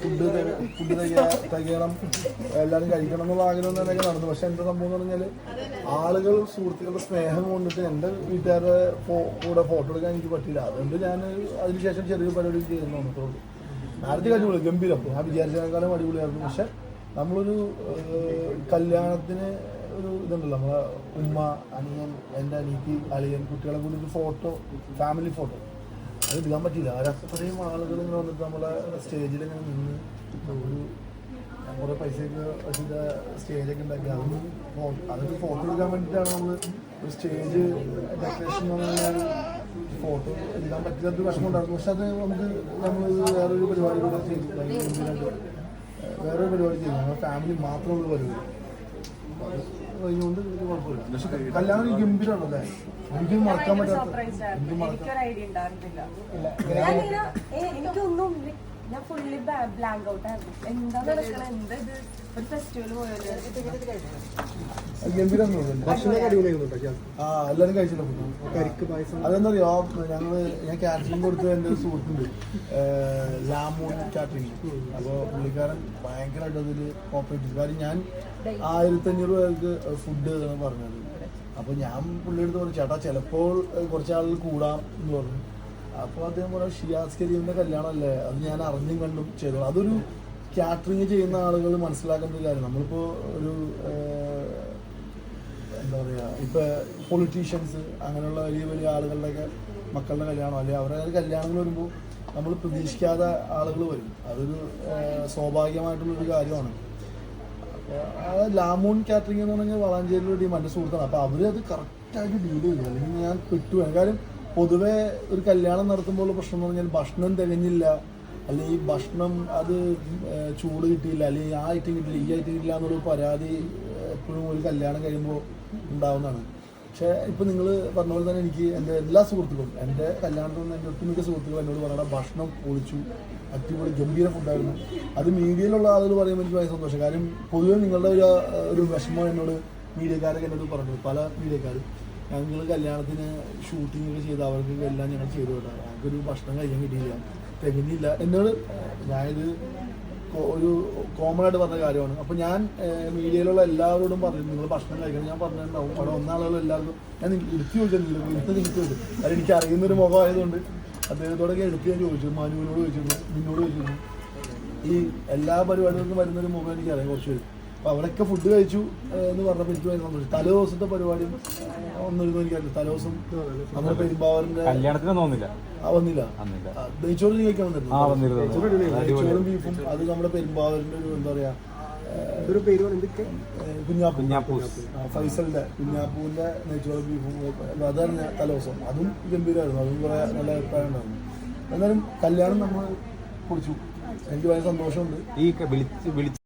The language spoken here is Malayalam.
ഫുഡ് ഫുഡ് തികയണം എല്ലാവരും കഴിക്കണം എന്നുള്ള ആഗ്രഹം തന്നെയൊക്കെ നടന്നു. പക്ഷെ എന്താ സംഭവം എന്ന് പറഞ്ഞാൽ ആളുകൾ സുഹൃത്തുക്കളുടെ സ്നേഹം കൊണ്ടിട്ട് എന്റെ വീട്ടുകാരുടെ കൂടെ ഫോട്ടോ എടുക്കാൻ എനിക്ക് പറ്റില്ല അതുകൊണ്ട് ഞാൻ അതിനുശേഷം ചെറിയ പരിപാടി ചെയ്യുന്നു വന്നിട്ടുള്ളൂ മാരേജ് അടിപൊളി ഗംഭീരം. ഞാൻ വിചാരിച്ചതിനേക്കാളും അടിപൊളിയായിരുന്നു. പക്ഷെ നമ്മളൊരു കല്യാണത്തിന് ഒരു ഇതുണ്ടല്ലോ. നമ്മളെ ഉമ്മ അനിയൻ എന്റെ അനിയത്തി അളിയൻ കുട്ടികളെ കൂടി ഒരു ഫോട്ടോ ഫാമിലി ഫോട്ടോ അത് എടുക്കാൻ പറ്റില്ല ആ അത്രയും ആളുകൾ ഇങ്ങനെ വന്നിട്ട് നമ്മളെ സ്റ്റേജിൽ ഇങ്ങനെ നിന്ന് ഒരു കുറേ പൈസയൊക്കെ വെച്ചിട്ട് സ്റ്റേജൊക്കെ ഉണ്ടാക്കി. അതൊന്നും അതൊക്കെ ഫോട്ടോ എടുക്കാൻ വേണ്ടിയിട്ടാണ് നമ്മൾ ഒരു സ്റ്റേജ് ഡെക്കറേഷൻ ഫോട്ടോ എടുക്കാൻ പറ്റില്ലാത്ത വിഷമം ഉണ്ടായിരുന്നു. പക്ഷെ അത് നമുക്ക് നമ്മൾ വേറൊരു പരിപാടി കൂടെ ചെയ്തു. ഭയങ്കര ഗംഭീരമായിട്ട് വേറൊരു പരിപാടി ചെയ്തു. നമ്മുടെ ഫാമിലി മാത്രമുള്ള പരിപാടി. കഴിഞ്ഞുകൊണ്ട് ഒരു കുഴപ്പമില്ല പക്ഷെ കല്യാണം ഒരു ഗംഭീരമാണല്ലേ എനിക്ക് മറക്കാൻ പറ്റാത്ത മറക്കാൻ എനിക്കൊന്നും. ഞാൻ ഫുള്ളി ബ്ലാങ്ക് ഔട്ട് ആയിരുന്നു. എന്താ നടക്കണ? എന്താ ഇത്? ഒരു ഫെസ്റ്റിവൽ പോയല്ലോ അത് ഗംഭീരമൊന്നുമില്ല ഭക്ഷണം അടിപൊളിയായിരുന്നു കേട്ടോ ആ എല്ലാവരും കഴിച്ചിട്ടുണ്ട്? കരിക്ക് പായസം. അതെന്താ അറിയോ? ഞങ്ങൾ ഞാൻ കാറ്ററിംഗ് കൊടുത്ത എന്റെ ഒരു സുഹൃത്തുണ്ട്. ഏഹ് ലാമൂൺ കാറ്ററിംഗ് അപ്പോൾ പുള്ളിക്കാരൻ ഭയങ്കരമായിട്ട് അതിൽ കോപ്പറേറ്റ് ചെയ്തു. കാര്യം ഞാൻ ആയിരത്തഞ്ഞൂറ് പേർക്ക് ഫുഡ് എന്നാണ് പറഞ്ഞത്. അപ്പോൾ ഞാൻ പുള്ളിയെടുത്ത് പറഞ്ഞു ചേട്ടാ ചിലപ്പോൾ കുറച്ച് ആളുകൾ കൂടാം എന്ന് പറഞ്ഞു. അപ്പോൾ അദ്ദേഹം പറഞ്ഞു ഷിയാസ് കരീമിന്റെ കല്യാണമല്ലേ? അത് ഞാൻ അറിഞ്ഞും കണ്ടും ചെയ്തു അതൊരു കാറ്ററിങ് ചെയ്യുന്ന ആളുകൾ മനസ്സിലാക്കേണ്ട ഒരു കാര്യം. നമ്മളിപ്പോൾ ഒരു എന്താ പറയുക ഇപ്പം പൊളിറ്റീഷ്യൻസ് അങ്ങനെയുള്ള വലിയ വലിയ ആളുകളുടെയൊക്കെ മക്കളുടെ കല്യാണം അല്ലെങ്കിൽ അവരുടെ കല്യാണങ്ങൾ വരുമ്പോൾ നമ്മൾ പ്രതീക്ഷിക്കാതെ ആളുകൾ വരും. അതൊരു സ്വാഭാവികമായിട്ടുള്ളൊരു കാര്യമാണ്. അപ്പോൾ ലാമൂൺ കാറ്ററിംഗ് എന്ന് പറഞ്ഞാൽ വളാഞ്ചേരിയിലെ ടീം എന്റെ സുഹൃത്താണ്. അപ്പോൾ അവർ അത് കറക്റ്റായിട്ട് ഡീൽ ചെയ്തു. അല്ലെങ്കിൽ ഞാൻ പെട്ടുപോയി കാര്യം പൊതുവേ ഒരു കല്യാണം നടത്തുമ്പോൾ പ്രശ്നം എന്ന് പറഞ്ഞാൽ ഭക്ഷണം തികഞ്ഞില്ല. അല്ലെങ്കിൽ ഭക്ഷണം അത് ചൂട് കിട്ടിയില്ല. അല്ലെങ്കിൽ ആ ഐറ്റം കിട്ടില്ല ഈ ഐറ്റം കിട്ടില്ല എന്നുള്ള പരാതി എപ്പോഴും ഒരു കല്യാണം കഴിയുമ്പോൾ ഉണ്ടാവുന്നതാണ്. പക്ഷേ ഇപ്പം നിങ്ങൾ പറഞ്ഞ പോലെ തന്നെ എനിക്ക് എന്റെ എല്ലാ സുഹൃത്തുക്കളും എന്റെ കല്യാണത്തിൽ നിന്ന് എന്റെ ഒട്ടുമിക്ക സുഹൃത്തുക്കളും എന്നോട് പറഞ്ഞാൽ ഭക്ഷണം പൊളിച്ചു അടിപൊളി ഗംഭീര ഫുഡായിരുന്നു അത് മീഡിയയിലുള്ള ആളുകൾ പറയുമ്പോൾ എനിക്ക് ഭയങ്കര സന്തോഷം. കാര്യം പൊതുവെ നിങ്ങളുടെ ഒരു ഒരു വിഷമം എന്നോട് മീഡിയക്കാരൊക്കെ എന്നോട് പറഞ്ഞു പല മീഡിയക്കാരും ഞങ്ങൾ കല്യാണത്തിന് ഷൂട്ടിംഗ് ഒക്കെ ചെയ്ത് അവർക്ക് എല്ലാം ഞങ്ങൾ ചെയ്തു വിടാം ഞങ്ങൾക്കൊരു ഭക്ഷണം കഴിക്കാൻ കിട്ടിയില്ല. തികഞ്ഞില്ല. എന്നോട് ഞാനിത് ഒരു കോമൺ ആയിട്ട് പറഞ്ഞ കാര്യമാണ്. അപ്പോൾ ഞാൻ മീഡിയയിലുള്ള എല്ലാവരോടും പറഞ്ഞു നിങ്ങൾ ഭക്ഷണം കഴിക്കണം. ഞാൻ പറഞ്ഞിട്ടുണ്ടാവും. അവിടെ ഒന്നാളുകൾ എല്ലാവർക്കും ഞാൻ എടുത്തു ചോദിച്ചിരുന്നില്ല ഇന്നത്തെ എനിക്ക് ചോദിച്ചു. അത് എനിക്ക് അറിയുന്നൊരു മുഖമായതുകൊണ്ട് അദ്ദേഹത്തോടൊക്കെ എടുത്ത് ഞാൻ ചോദിച്ചു. മനുവിനോട് ചോദിച്ചിരുന്നു നിന്നോട് ചോദിച്ചിരുന്നു. ഈ എല്ലാ പരിപാടികൾക്കും വരുന്നൊരു മുഖം എനിക്കറിയാം കുറച്ച് പേര്. അപ്പോൾ അവരൊക്കെ ഫുഡ് കഴിച്ചു എന്ന് പറഞ്ഞപ്പോൾ എനിക്ക് ഭയങ്കര സന്തോഷം. തലേ ദിവസത്തെ പരിപാടിയും ഒന്നും ഒന്നിരുന്നു എനിക്കറിയില്ല. തലേ ദിവസം നമ്മുടെ പെരുമ്പാവറിന്റെ കല്യാണത്തിന് തോന്നില്ല. ആ വന്നില്ല. നെയ്ച്ചോറ് നീ കഴിക്കാൻ വന്നിരുന്നു. നെയ്ച്ചോറും ബീഫും. അത് നമ്മുടെ പെരുമ്പാവറിന്റെ ഒരു എന്താ പറയാ ഒരു ഇതൊരു പേര് പറഞ്ഞ എന്തൊക്കെ? കുഞ്ഞാപ്പൂ. കുഞ്ഞാപ്പൂസ് ഫൈസലിന്റെ കുഞ്ഞാപ്പൂവിന്റെ നെയ്ച്ചോറും ബീഫും അതാണ് തലേദിവസം അതും ഗംഭീരമായിരുന്നു അതും കുറെ നല്ല അഭിപ്രായം ഉണ്ടായിരുന്നു. എന്നാലും കല്യാണം നമ്മൾ കുടിച്ചു എനിക്ക് ഭയങ്കര സന്തോഷമുണ്ട്. ഈ വിളിച്ച്